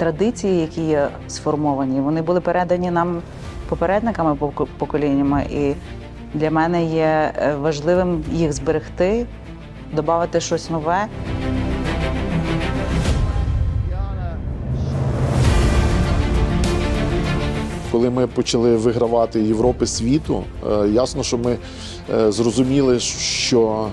традиції, які є сформовані, вони були передані нам попередниками поко- поколіннями. І для мене є е, важливим їх зберегти, додати щось нове. Коли ми почали вигравати Європи світу, е, ясно, що ми е, зрозуміли, що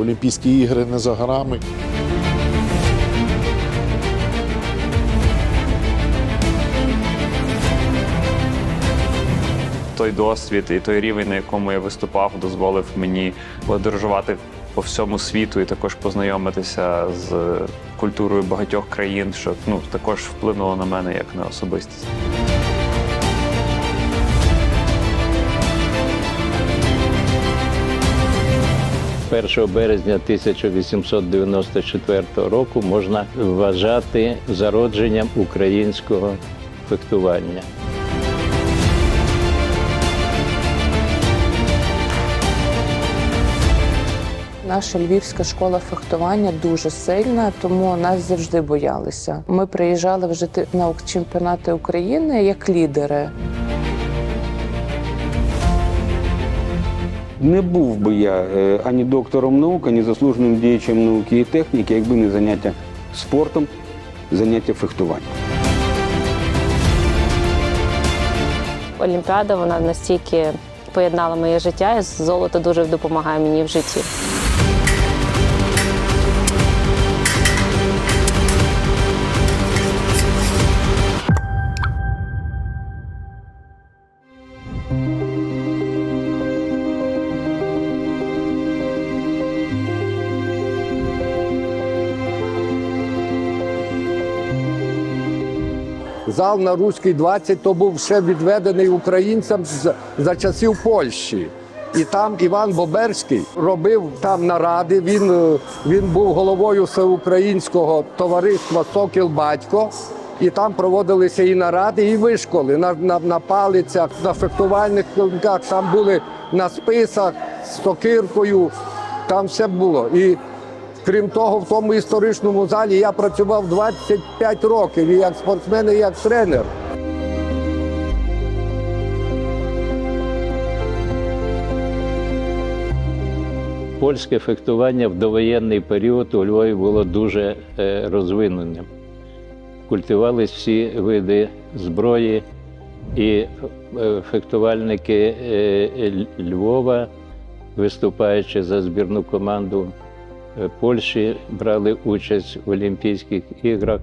Олімпійські ігри не за горами. Той досвід і той рівень, на якому я виступав, дозволив мені подорожувати по всьому світу і також познайомитися з культурою багатьох країн, що ну також вплинуло на мене як на особистість. 1 березня 1894 року можна вважати зародженням українського фехтування. Наша львівська школа фехтування дуже сильна, тому нас завжди боялися. Ми приїжджали вже на чемпіонати України як лідери. Не був би я е, ані доктором наук, ані заслуженим діячем науки і техніки, якби не заняття спортом, заняття фехтуванням. Олімпіада вона настільки поєднала моє життя, і золото дуже допомагає мені в житті. Зал на Руській 20 то був ще відведений українцям за часів Польщі. І там Іван Боберський робив там наради. Він, е, він був головою всеукраїнського товариства Сокіл Батько. І там проводилися і наради, і вишколи на, на, на палицях, на фехтувальних клинках. Там були на списах з сокиркою. Там все було. І Крім того, в тому історичному залі я працював 25 років і як спортсмен, і як тренер. Польське фехтування в довоєнний період у Львові було дуже е, розвиненим. Культивались всі види зброї, і е, фехтувальники е, Львова, виступаючи за збірну команду Польщі, брали участь в Олімпійських іграх.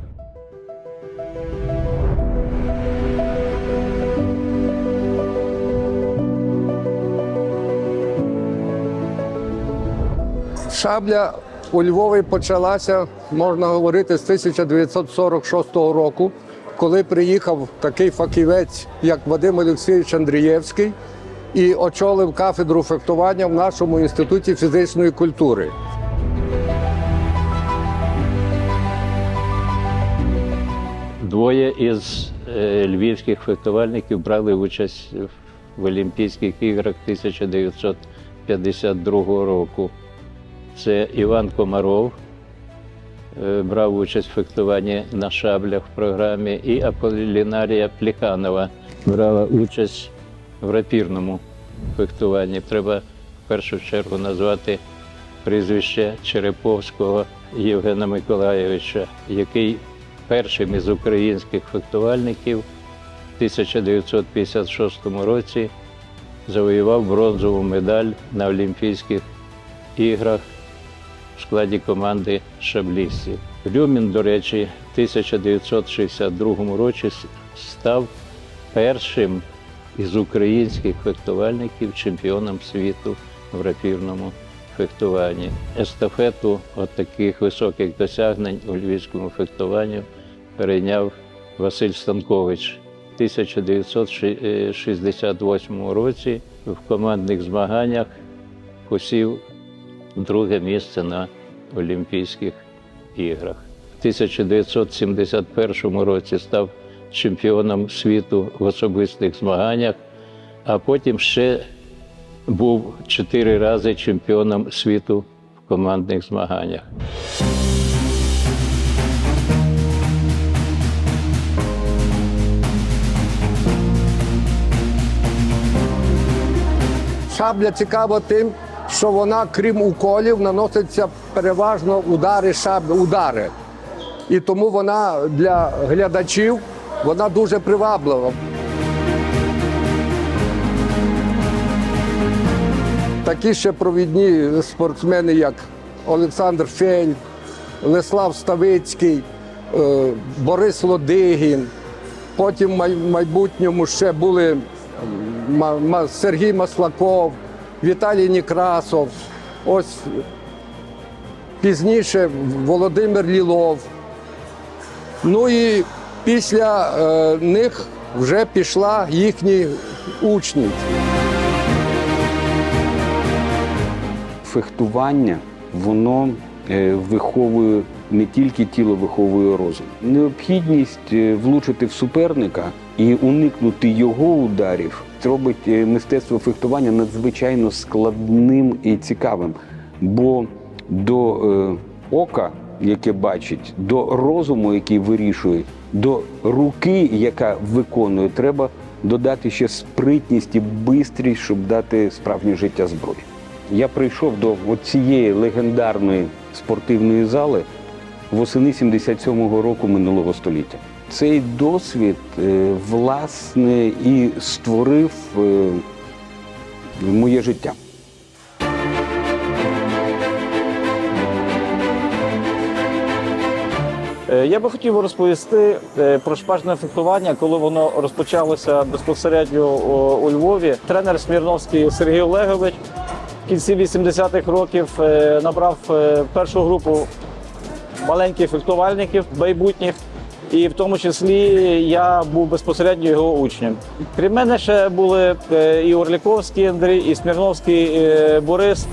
Шабля у Львові почалася, можна говорити, з 1946 року, коли приїхав такий фахівець, як Вадим Олексійович Андрієвський, і очолив кафедру фехтування в нашому інституті фізичної культури. Двоє із е, львівських фехтувальників брали участь в Олімпійських іграх 1952 року. Це Іван Комаров, е, брав участь в фехтуванні на шаблях в програмі, і Аполінарія Пліханова брала участь в рапірному фехтуванні. Треба в першу чергу назвати прізвище Череповського Євгена Миколайовича, який першим із українських фехтувальників в 1956 році завоював бронзову медаль на Олімпійських іграх в складі команди шаблістів. Рюмін, до речі, в 1962 році став першим із українських фехтувальників чемпіоном світу в рапірному фехтуванні. Естафету от таких високих досягнень у львівському фехтуванні перейняв Василь Станкович. В 1968 році в командних змаганнях посів друге місце на Олімпійських іграх. В 1971 році став чемпіоном світу в особистих змаганнях, а потім ще був чотири рази чемпіоном світу в командних змаганнях. Шабля цікава тим, що вона, крім уколів, наноситься переважно удари, шаб... удари. І тому вона для глядачів вона дуже приваблива. Такі ще провідні спортсмени, як Олександр Фель, Леслав Ставицький, е, Борис Лодигін. Потім в майбутньому ще були Сергій Маслаков, Віталій Некрасов. Пізніше Володимир Лілов. Ну і після е, них вже пішла їхні учні. Фехтування воно е, виховує не тільки тіло, виховує розум. Необхідність е, влучити в суперника і уникнути його ударів робить е, мистецтво фехтування надзвичайно складним і цікавим. Бо до ока, яке бачить, до розуму, який вирішує, до руки, яка виконує, треба додати ще спритність і бистрість, щоб дати справжнє життя зброї. Я прийшов до цієї легендарної спортивної зали восени 77-го року минулого століття. Цей досвід, е, власне, і створив е, моє життя. Е, Я би хотів розповісти про шпажне фехтування, коли воно розпочалося безпосередньо у Львові. Тренер Смірновський Сергій Олегович в кінці 80-х років е, набрав е, першу групу маленьких фехтувальників майбутніх. І в тому числі я був безпосередньо його учнем. Крім мене ще були е, і Орліковський Андрій, і Смірновський е, Борис.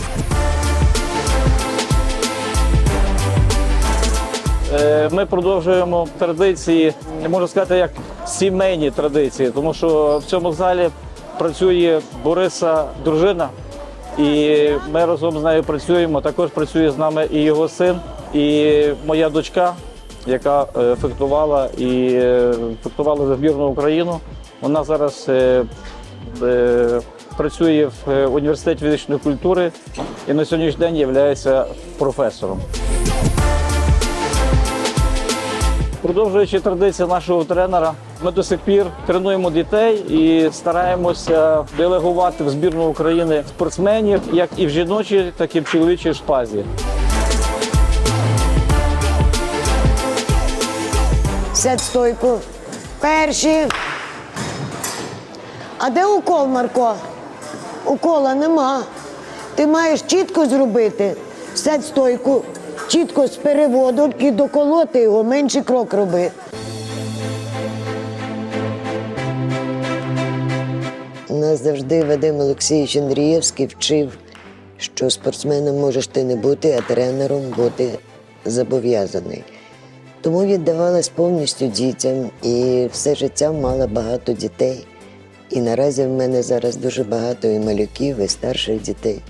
Ми продовжуємо традиції, можна сказати, як сімейні традиції, тому що в цьому залі працює Бориса дружина, і ми разом з нею працюємо. Також працює з нами і його син, і моя дочка, яка е, фехтувала і е, фехтувала за збірну Україну. Вона зараз е, працює в університеті фізичної культури і на сьогоднішній день є професором. Продовжуючи традиції нашого тренера, ми до сих пір тренуємо дітей і стараємося делегувати в збірну України спортсменів як і в жіночій, так і в чоловічій шпазі. Сядь стойку. Перші. А де укол, Марко? Укола нема. Ти маєш чітко зробити. Сядь стойку, чітко з переводу і доколоти його, менший крок роби. Нас завжди Вадим Олексійович Андрієвський вчив, що спортсменом можеш ти не бути, а тренером бути зобов'язаний. Тому віддавалась повністю дітям і все життя мала багато дітей. І наразі в мене зараз дуже багато і малюків, і старших дітей,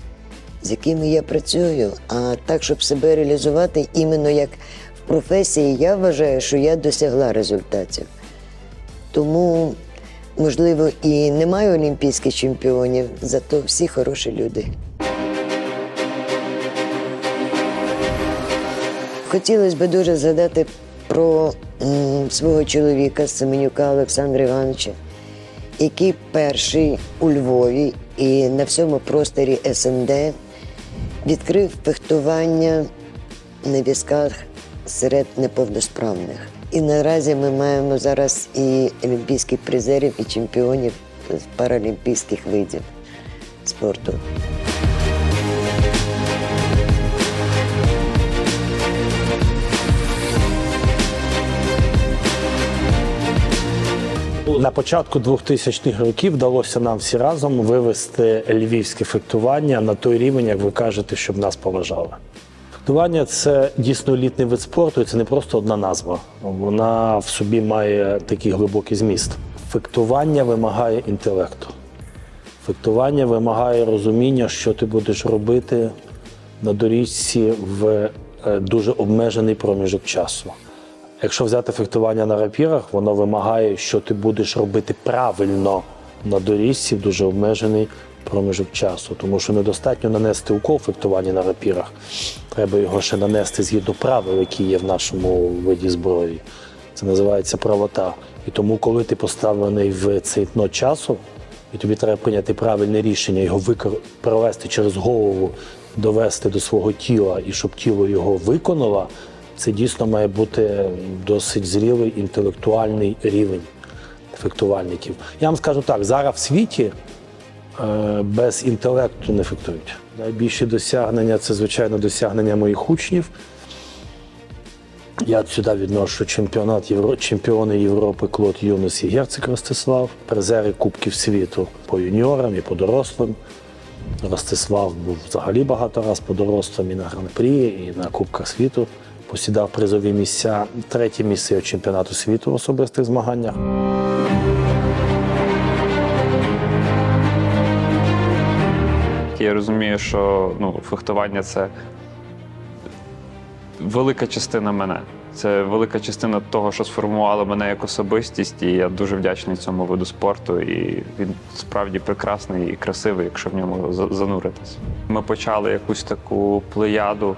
з якими я працюю. А так, щоб себе реалізувати іменно як в професії, я вважаю, що я досягла результатів. Тому, можливо, і немає олімпійських чемпіонів, зато всі хороші люди. Хотілося б дуже згадати про м, свого чоловіка Семенюка Олександра Івановича, який перший у Львові і на всьому просторі СНД відкрив фехтування на візках серед неповносправних. І наразі ми маємо зараз і олімпійських призерів, і чемпіонів паралімпійських видів спорту. На початку 2000-х років вдалося нам всі разом вивести львівське фехтування на той рівень, як ви кажете, щоб нас поважали. Фехтування це дійсно елітний вид спорту, і це не просто одна назва. Вона в собі має такий глибокий зміст. Фехтування вимагає інтелекту. Фехтування вимагає розуміння, що ти будеш робити на доріжці в е, дуже обмежений проміжок часу. Якщо взяти фехтування на рапірах, воно вимагає, що ти будеш робити правильно на доріжці в дуже обмежений проміжок часу, тому що недостатньо нанести укол фехтування на рапірах. Треба його ще нанести згідно правил, які є в нашому виді зброї. Це називається правота. І тому, коли ти поставлений в цей дно часу, і тобі треба прийняти правильне рішення, його викор... провести через голову, довести до свого тіла, і щоб тіло його виконало, це дійсно має бути досить зрілий інтелектуальний рівень фехтувальників. Я вам скажу так: зараз в світі е, без інтелекту не фехтують. Найбільші досягнення це, звичайно, досягнення моїх учнів. Я сюди відношу чемпіонат Євро... чемпіони Європи Клод Юнус і Герцик Ростислав, призери Кубків світу по юніорам і по дорослим. Ростислав був взагалі багато раз по дорослим і на гран-прі, і на Кубках світу. Посідав призові місця. Третє місце чемпіонату світу в особистих змаганнях. Я розумію, що ну, фехтування це велика частина мене. Це велика частина того, що сформувало мене як особистість, і я дуже вдячний цьому виду спорту. І він справді прекрасний і красивий, якщо в ньому за- зануритись. Ми почали якусь таку плеяду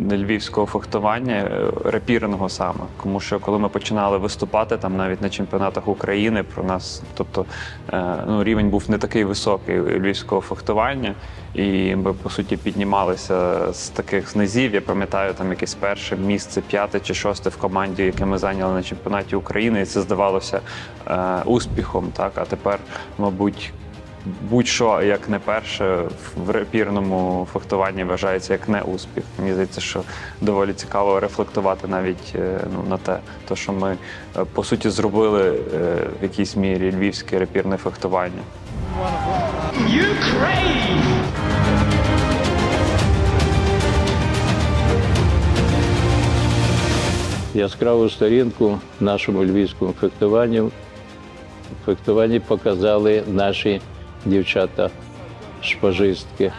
львівського фехтування, е, рапірного саме. Тому що коли ми починали виступати там навіть на чемпіонатах України, про нас, тобто е, ну, рівень був не такий високий львівського фехтування, і ми по суті піднімалися з таких знизів. Я пам'ятаю там якесь перше місце, п'яте чи шосте в команді, яке ми зайняли на чемпіонаті України, і це здавалося е, успіхом. Так, а тепер, мабуть. Будь-що як не перше в репірному фехтуванні вважається як не успіх. Мені здається, що доволі цікаво рефлектувати навіть е, ну, на те, то, що ми е, по суті зробили е, в якійсь мірі львівське репірне фехтування. Яскраву сторінку нашому львівському фехтуванні, фехтуванні показали наші дівчата-шпажистки.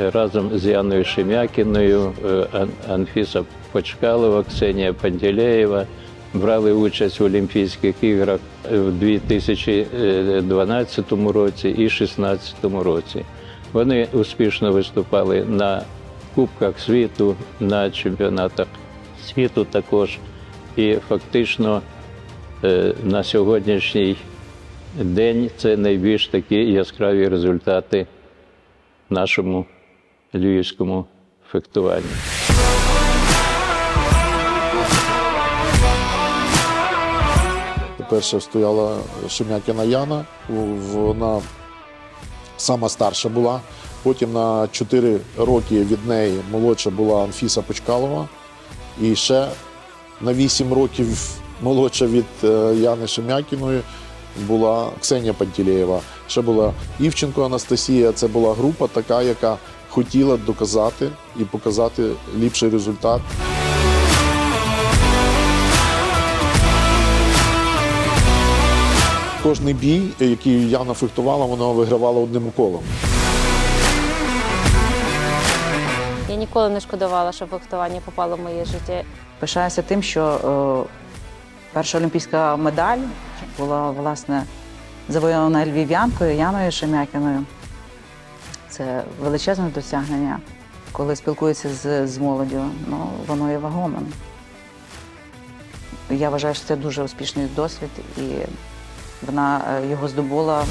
Е, Разом з Яною Шемякіною, е, Анфіса Почкалова, Ксенія Пантелеєва брали участь в Олімпійських іграх в 2012 році і 2016 році. Вони успішно виступали на Кубках світу, на чемпіонатах світу також. І фактично е, на сьогоднішній день це найбільш такі яскраві результати нашому львівському фехтуванні. Перша стояла Шем'якіна Яна, вона сама старша була. Потім на 4 роки від неї молодша була Анфіса Почкалова. І ще на 8 років молодша від е, Яни Шем'якіної була Ксенія Пантілєєва. Ще була Івченко Анастасія. Це була група така, яка хотіла доказати і показати ліпший результат. Кожний бій, який Яна фехтувала, вона вигравала одним уколом. Ніколи не шкодувала, що фехтування попало в моє життя. Пишаюся тим, що е, перша олімпійська медаль була власне завоювана львів'янкою Яною Шемякіною. Це величезне досягнення. Коли спілкуюся з, з молоддю, ну воно є вагомим. Я вважаю, що це дуже успішний досвід, і вона е, його здобула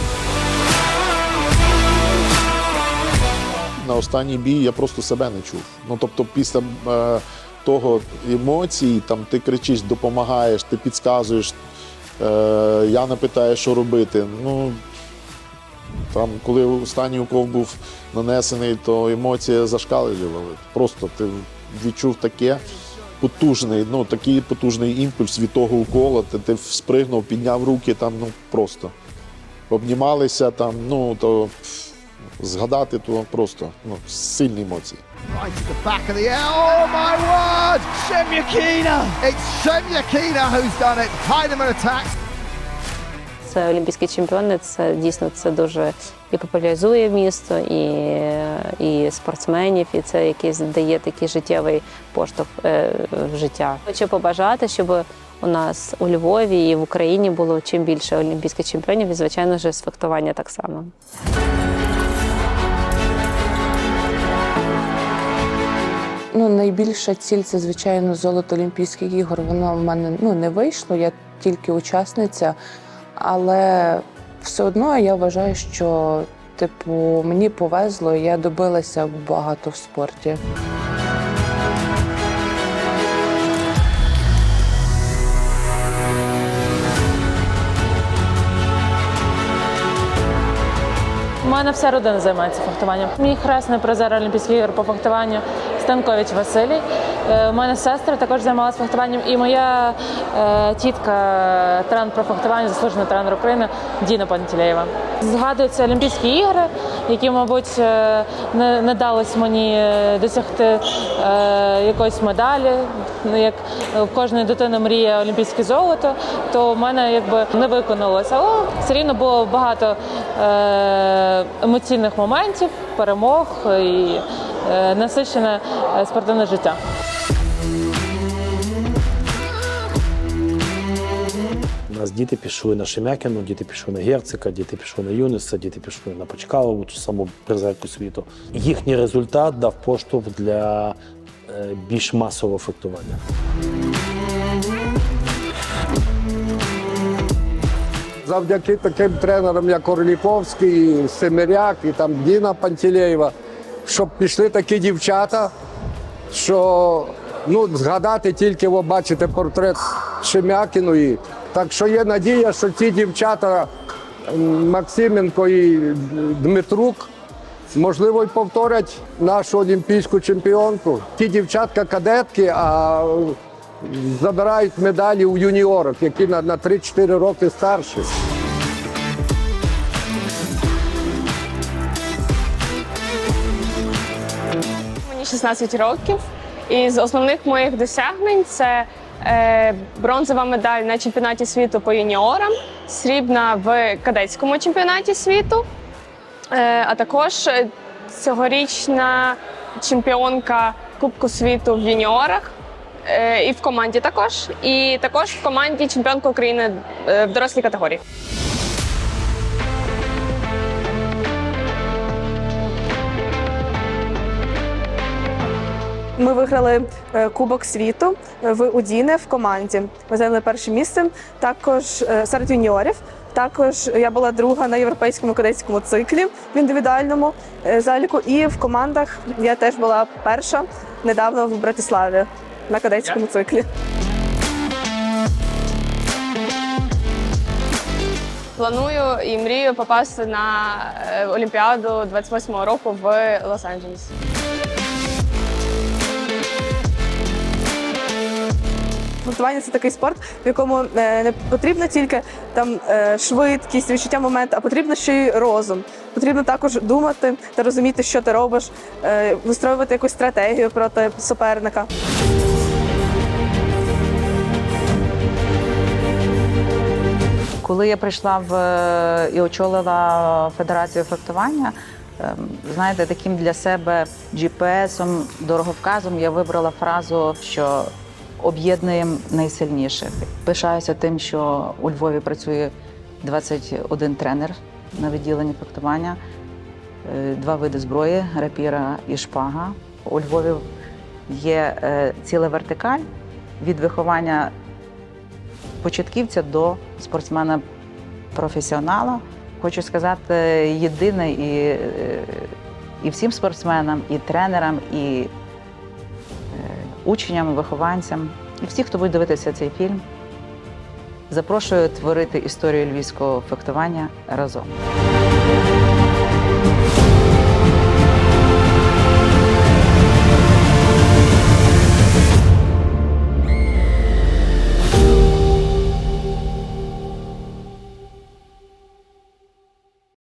на останній бій я просто себе не чув. Ну тобто, після е, того емоцій, там ти кричиш, допомагаєш, ти підказуєш. Е, я не питаю, що робити. Ну там, коли останній укол був нанесений, то емоції зашкалювали. Просто ти відчув таке потужний, ну такий потужний імпульс від того укола. Ти, ти спригнув, підняв руки, там ну просто обнімалися там, ну то згадати, то просто ну, сильні емоції. Oh. Це олімпійські чемпіони. Це дійсно це дуже і популяризує місто, і, і спортсменів, і це якийсь дає такий життєвий поштовх е, в життя. Хочу побажати, щоб у нас у Львові і в Україні було чим більше олімпійських чемпіонів, і звичайно ж з фехтування так само. Найбільша ціль це, звичайно, золото Олімпійських ігор. Воно в мене ну, не вийшло, я тільки учасниця, але все одно я вважаю, що типу мені повезло, я добилася багато в спорті. У мене вся родина займається фехтуванням. Мій хресний призер Олімпійських ігор по фехтуванню Станкович Василій. Е, У мене сестра також займалася фехтуванням, і моя е, тітка тренер про фехтування, заслужений тренер України Діна Пантелеєва. Згадуються Олімпійські ігри, які, мабуть, е, не, не далось мені е, досягти е, якоїсь медалі. Ну, Як в кожної дитини мріє олімпійське золото, то в мене якби не виконалося. Але все рівно було багато е, емоційних моментів, перемог і е, насичене е, спортивне життя. У нас діти пішли на Шемякіну, діти пішли на Герцика, діти пішли на Юниса, діти пішли на Почкалову, ту саму призерку світу. Їхній результат дав поштовх для е, більш масового фехтування. Завдяки таким тренерам, як Орліковський, Семеряк і там Діна Пантелеєва, щоб пішли такі дівчата, що ну, згадати тільки, ви бачите портрет Шемякіної. Так що є надія, що ці дівчата Максименко і Дмитрук, можливо, й повторять нашу олімпійську чемпіонку. Ті дівчатка кадетки, а забирають медалі у юніорок, які на 3-4 роки старші. Мені 16 років, і з основних моїх досягнень це е, бронзова медаль на чемпіонаті світу по юніорам, срібна в кадетському чемпіонаті світу, е, а також е, цьогорічна чемпіонка Кубку світу в юніорах. І в команді також, і також в команді чемпіонка України в дорослій категорії. Ми виграли е, Кубок світу в Удіне в команді. Ми зайняли перше місце. Також е, серед юніорів. Також я була друга на європейському кадетському циклі в індивідуальному е, заліку. І в командах я теж була перша недавно в Братиславі на кадетському циклі. Планую і мрію попасти на е, Олімпіаду 28-го року в Лос-Анджелесі. Фехтування це такий спорт, в якому е, не потрібно тільки там е, швидкість, відчуття моменту, а потрібно ще й розум. Потрібно також думати та розуміти, що ти робиш, е, вистроювати якусь стратегію проти суперника. Коли я прийшла в і очолила федерацію фехтування, ем, знаєте, таким для себе GPS-ом, дороговказом я вибрала фразу, що об'єднуємо найсильніших. Пишаюся тим, що у Львові працює 21 тренер на відділенні фехтування, е, два види зброї рапіра і шпага. У Львові є е, ціла вертикаль від виховання початківця до спортсмена-професіонала. Хочу сказати, єдине і, е, і всім спортсменам, і тренерам, і учням, вихованцям, і всі, хто буде дивитися цей фільм. Запрошую творити історію львівського фехтування разом.